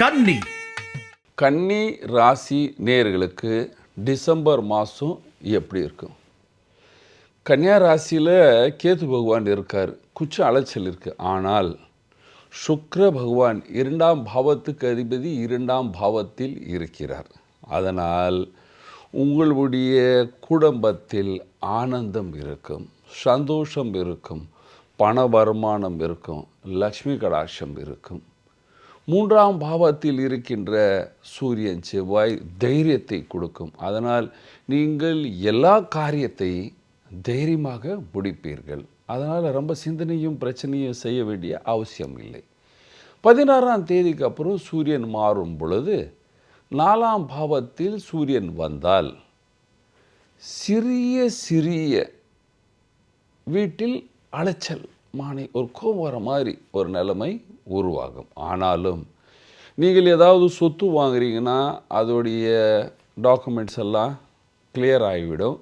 கன்னி. கன்னி ராசி நேர்களுக்கு டிசம்பர் மாதம் எப்படி இருக்கும்? கன்னியா ராசியில் கேது பகவான் இருக்கார். குச்ச அலைச்சல் இருக்குது ஆனால் சுக்ர பகவான் இரண்டாம் பாவத்துக்கு அதிபதி இரண்டாம் பாவத்தில் இருக்கிறார். அதனால் உங்களுடைய குடும்பத்தில் ஆனந்தம் இருக்கும் சந்தோஷம் இருக்கும் பண வருமானம் இருக்கும் லக்ஷ்மி கடாட்சம் இருக்கும். மூன்றாம் பாவத்தில் இருக்கின்ற சூரியன் செவ்வாய் தைரியத்தை கொடுக்கும். அதனால் நீங்கள் எல்லா காரியத்தை தைரியமாக முடிப்பீர்கள். அதனால் ரொம்ப சிந்தனையும் பிரச்சனையும் செய்ய வேண்டிய அவசியம் இல்லை. பதினாறாம் தேதிக்கு அப்புறம் சூரியன் மாறும் பொழுது நாலாம் பாவத்தில் சூரியன் வந்தால் சிறிய சிறிய வீட்டில் அலைச்சல் மானை ஒரு கோபம் வர மாதிரி ஒரு நிலைமை உருவாகும். ஆனாலும் நீங்கள் ஏதாவது சொத்து வாங்குறீங்கன்னா அதோடைய டாக்குமெண்ட்ஸ் எல்லாம் கிளியர் ஆகிவிடும்.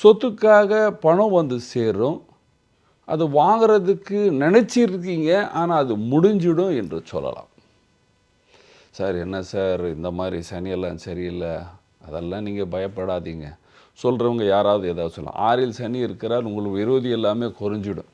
சொத்துக்காக பணம் வந்து சேரும். அது வாங்குறதுக்கு நினச்சிருக்கீங்க ஆனால் அது முடிஞ்சிடும் என்று சொல்லலாம். சார் என்ன சார் இந்த மாதிரி சனியெல்லாம் சரியில்லை. அதெல்லாம் நீங்கள் பயப்படாதீங்க. சொல்கிறவங்க யாராவது ஏதாவது சொல்லலாம். ஆறில் சனி இருக்கிறார் உங்களுக்கு விரோதி எல்லாமே குறைஞ்சிடும்.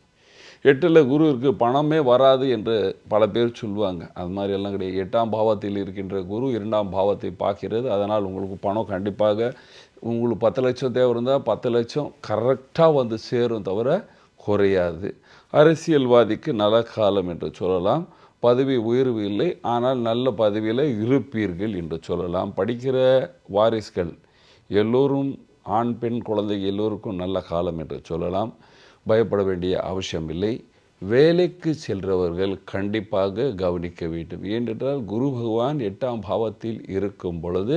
எட்டில் குரு இருக்குது பணமே வராது என்று பல பேர் சொல்லுவாங்க. அது மாதிரி எல்லாம் கிடையாது. எட்டாம் பாவத்தில் இருக்கின்ற குரு இரண்டாம் பாவத்தை பார்க்கிறது. அதனால் உங்களுக்கு பணம் கண்டிப்பாக உங்களுக்கு பத்து லட்சம் தேவை இருந்தால் பத்து லட்சம் கரெக்டாக வந்து சேரும் தவிர குறையாது. அரசியல்வாதிக்கு நல்ல காலம் என்று சொல்லலாம். பதவி உயர்வு இல்லை. ஆனால் நல்ல பதவியில் இருப்பீர்கள் என்று சொல்லலாம். படிக்கிற வாரிசுகள் எல்லோரும் ஆண் பெண் குழந்தை எல்லோருக்கும் நல்ல காலம் என்று சொல்லலாம். பயப்பட வேண்டிய அவசியம் இல்லை. வேலைக்கு செல்றவர்கள் கண்டிப்பாக கவனிக்க வேண்டும். ஏனென்றால் குரு பகவான் எட்டாம் பாவத்தில் இருக்கும் பொழுது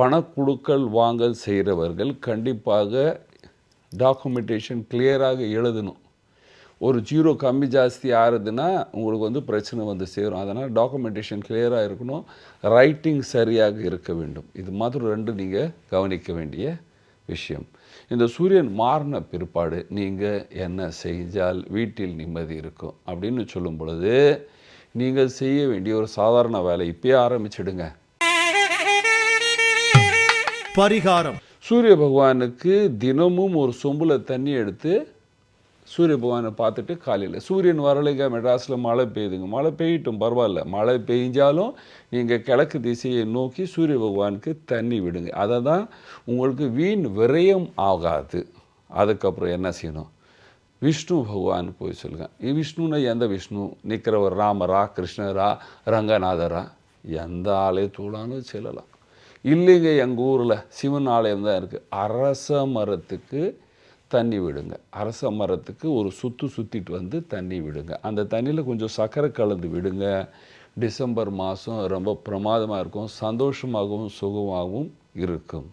பணக்குழுக்கள் வாங்கல் செய்கிறவர்கள் கண்டிப்பாக டாக்குமெண்டேஷன் கிளியராக எழுதணும். ஒரு ஜீரோ கம்மி ஜாஸ்தி ஆறுதுன்னா உங்களுக்கு வந்து பிரச்சனை வந்து சேரும். அதனால் டாக்குமெண்டேஷன் கிளியராக இருக்கணும். ரைட்டிங் சரியாக இருக்க வேண்டும். இது மாதிரி ரெண்டு நீங்கள் கவனிக்க வேண்டிய விஷயம். இந்த சூரியன் மாறின பிற்பாடு நீங்கள் என்ன செஞ்சால் வீட்டில் நிம்மதி இருக்கும் அப்படின்னு சொல்லும் பொழுது நீங்கள் செய்ய வேண்டிய ஒரு சாதாரண வேலை இப்பயே ஆரம்பிச்சிடுங்க. பரிகாரம். சூரிய பகவானுக்கு தினமும் ஒரு சொம்புல தண்ணி எடுத்து சூரிய பகவானை பார்த்துட்டு காலையில். சூரியன் வரலைங்க மெட்ராஸில் மழை பெய்யுதுங்க. மழை பெய்யட்டும் பரவாயில்ல. மழை பெய்ஞ்சாலும் நீங்கள் கிழக்கு திசையை நோக்கி சூரிய பகவானுக்கு தண்ணி விடுங்க. அதை தான் உங்களுக்கு வீண் விரயம் ஆகாது. அதுக்கப்புறம் என்ன செய்யணும்? விஷ்ணு பகவான் போய் சொல்லுங்க. விஷ்ணுன்னா விஷ்ணுனா எந்த விஷ்ணு? நிற்கிறவர் ராமரா கிருஷ்ணரா ரங்கநாதரா? எந்த ஆலயத்தூளானும் செல்லலாம். இல்லைங்க எங்கள் ஊரில் சிவன் ஆலயம் தான் இருக்குது அரச மரத்துக்கு தண்ணி விடுங்க. அரச மரத்துக்கு ஒரு சுற்று சுற்றிட்டு வந்து தண்ணி விடுங்க. அந்த தண்ணியில் கொஞ்சம் சர்க்கரை கலந்து விடுங்க. டிசம்பர் மாதம் ரொம்ப பிரமாதமாக இருக்கும். சந்தோஷமாகவும் சுகமாகவும் இருக்கும்.